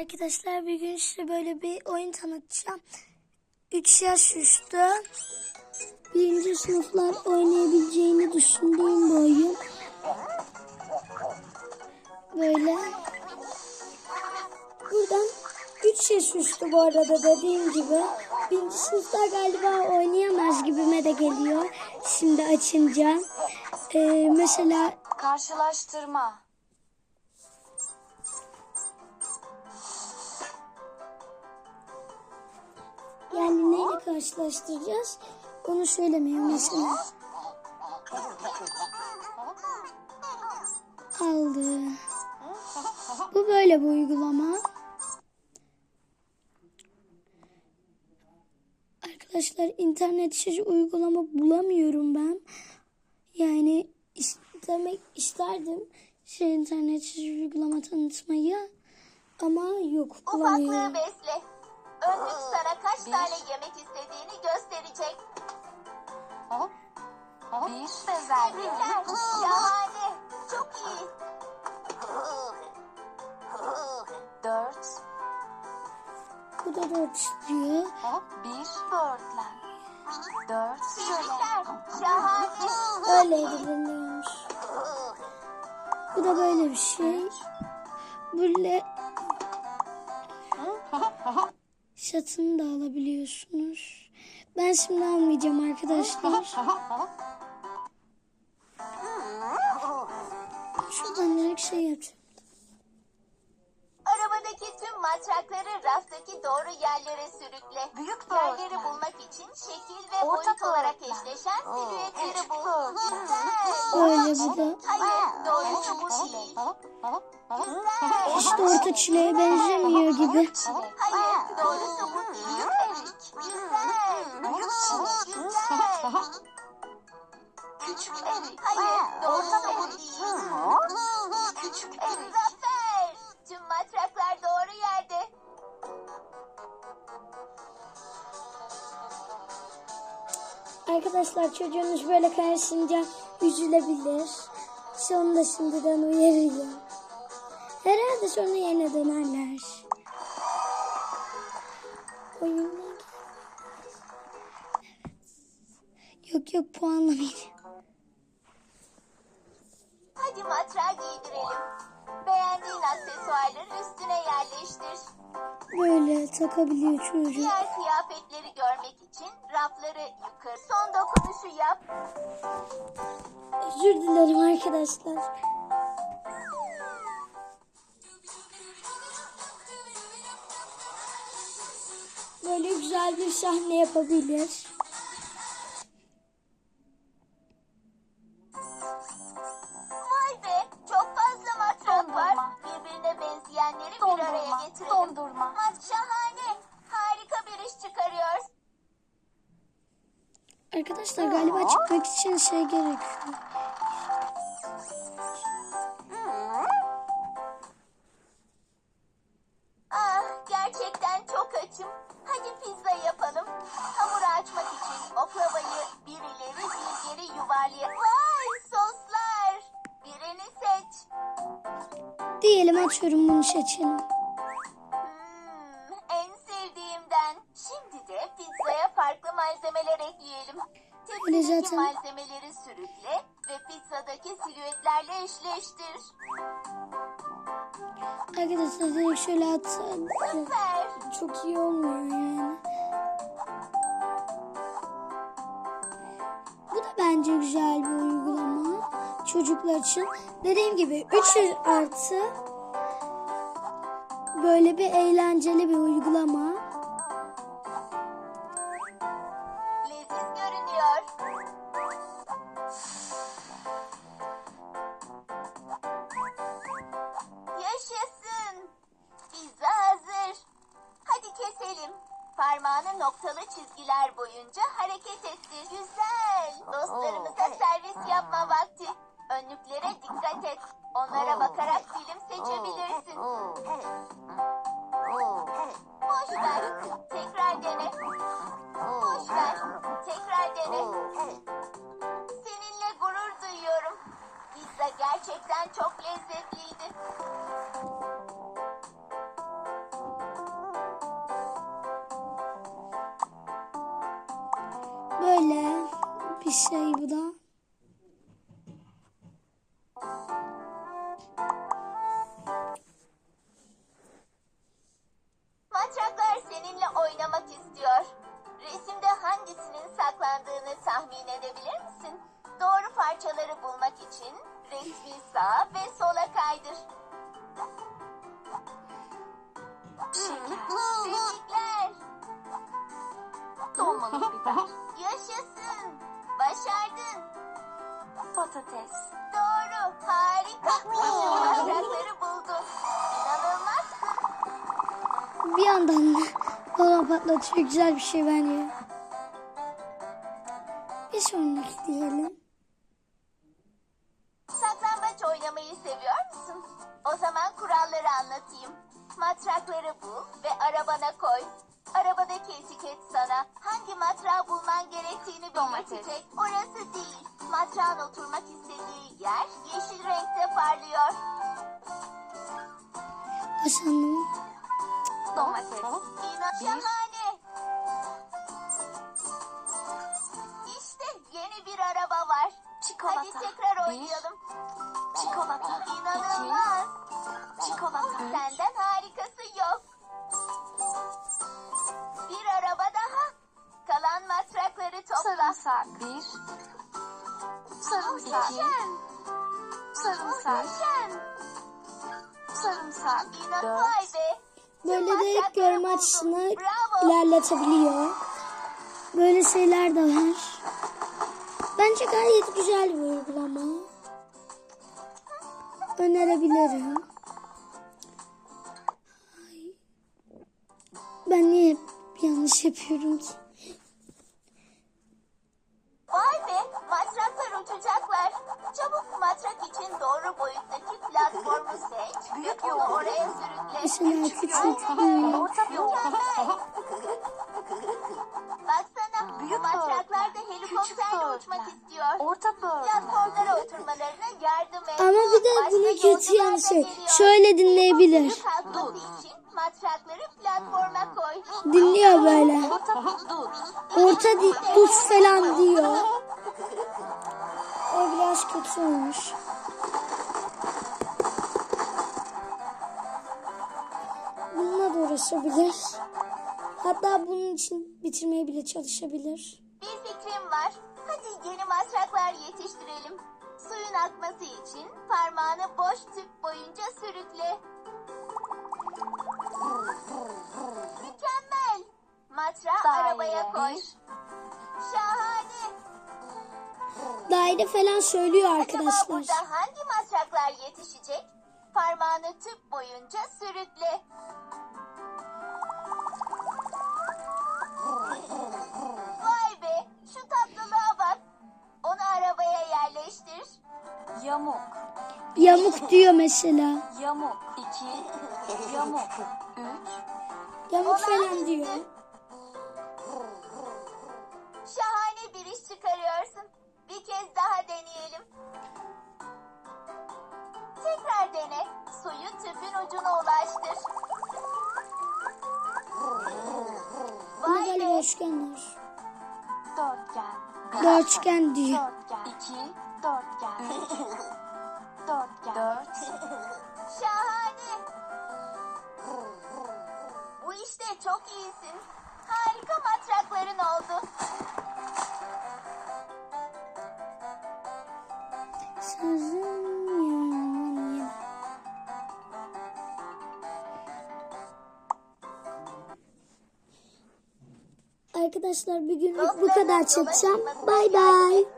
Arkadaşlar bir gün size böyle bir oyun tanıtacağım. 3 yaş üstü birinci sınıflar oynayabileceğini düşündüğüm bir oyun. Böyle. Buradan 3 yaş üstü bu arada dediğim gibi. Birinci sınıflar galiba oynayamaz gibime de geliyor. Şimdi açınca. Ee, mesela Karşılaştırma. Yani neyle karşılaştıracağız? Onu söylemiyor mesela. Aldı. Bu böyle bir uygulama. Arkadaşlar internetsiz uygulama bulamıyorum ben. Yani istemek isterdim şey internetsiz uygulama tanıtmayı ama yok Ufaklığı bulamıyorum. besle. Önlük sana kaç tane yemek istediğini gösterecek. Bir bezelye. Tebrikler. Şahane. Çok iyi. Dört. Bu da dört diyor. Bir böğürtlen. Dört. Tebrikler. Şahane. Öyleydi bilmiyormuş. Bu da böyle bir şey. Böyle şatını da alabiliyorsunuz. Ben şimdi almayacağım arkadaşlar. Şuradan direkt şey yapacağım. Arabadaki tüm matrakları raftaki doğru yerlere sürükle. Büyük Yerleri bulmak için şekil ve boyut olarak eşleşen silüetleri bul. Öyle bu da. Hayır, doğrusu bu değil. Güzel. İşte orta çileğe benzemiyor gibi. Hayır, doğrusu bu değil. Erik. Güzel. Büyük çilek. Güzel. Küçük erik. Hayır, doğrusu bu değil. Küçük erik. Arkadaşlar çocuğunuz böyle karşınca üzülebilir. Sonra şimdiden uyarıyor. Herhalde sonra yerine dönerler. Oyunlar. Yok yok puanlamayacağım. Hadi matrağı giydirelim. Beğendiğin aksesuarları üstüne yerleştir. Böyle takabiliyor çocuk. Diğer rafları yukarı. Son dokunuşu yap. Özür dilerim arkadaşlar. Böyle güzel bir sahne yapabilir. Arkadaşlar galiba çıkmak için şey gerekiyor. Ah, gerçekten çok açım. Hadi pizza yapalım. Hamuru açmak için oklavayı bir ileri bir geri yuvarlaya... Vay soslar. Birini seç. Diyelim açıyorum bunu seçelim. Ekleyelim. Öyle Tepsideki zaten. malzemeleri sürükle ve pizzadaki silüetlerle eşleştir. Arkadaşlar direkt şöyle atsam Süper. çok iyi olmuyor yani. Bu da bence güzel bir uygulama çocuklar için. Dediğim gibi 3 artı böyle bir eğlenceli bir uygulama. Noktalı çizgiler boyunca hareket ettir. Güzel. Dostlarımıza servis yapma vakti. Önlüklere dikkat et. Onlara bakarak dilim seçebilirsin. Boş ver. Tekrar dene. Boş ver. Tekrar dene. Seninle gurur duyuyorum. Pizza gerçekten çok lezzetliydi. Bir şey bu da. Matraklar seninle oynamak istiyor. Resimde hangisinin saklandığını tahmin edebilir misin? Doğru parçaları bulmak için resmi sağa ve sola kaydır. Tebrikler. Dolmalık biber. Yaşasın. Başardın. Patates. Doğru. Harika. Matrakları buldun. İnanılmazsın. Bir yandan da balon patlatıyor. Güzel bir şey bence. Bir sonraki diyelim. Saklambaç oynamayı seviyor musun? O zaman kuralları anlatayım. Matrakları bul ve arabana koy. Arabadaki etiket sana hangi matrağı bulman gerektiğini belirtecek. Orası değil. Matrağın oturmak istediği yer yeşil renkte parlıyor. Aşağıdan. Domates. İnan Be. Böyle de açısını Bravo. ilerletebiliyor. Böyle şeyler de var. Bence gayet güzel bir uygulama. Önerebilirim. Ben niye yanlış yapıyorum ki? Uçmak istiyor. Orta. Platformlara oturmalarına yardım et. Ama bir de bunun kötü yanı şey. Şöyle dinleyebilir. Kalkması için matrakları platforma koy. Dinliyor böyle. Orta dur. Falan diyor. O biraz kötü olmuş. Bununla da uğraşabilir. Hatta bunun için bitirmeye bile çalışabilir. Matraklar yetiştirelim. Suyun akması için parmağını boş tüp boyunca sürükle. Mükemmel. Matrağı Daire. arabaya koy. Şahane. Daire falan söylüyor Acaba arkadaşlar. burada hangi matraklar yetişecek? Parmağını tüp boyunca sürükle. Yamuk. Yamuk diyor mesela. Yamuk. İki. Yamuk. Üç. Yamuk falan diyor. Şahane bir iş çıkarıyorsun. Bir kez daha deneyelim. Tekrar dene. Suyu tüpün ucuna ulaştır. Vay galiba be. üçgenler. Dörtgen. Dörtgen diyor. Dörtgen. İki. Dörtgen. Dörtgen. Dört. Şahane. Bu işte çok iyisin. Harika matrakların oldu. Sözüm Arkadaşlar bugünlük bu kadar çekeceğim. Bay bay.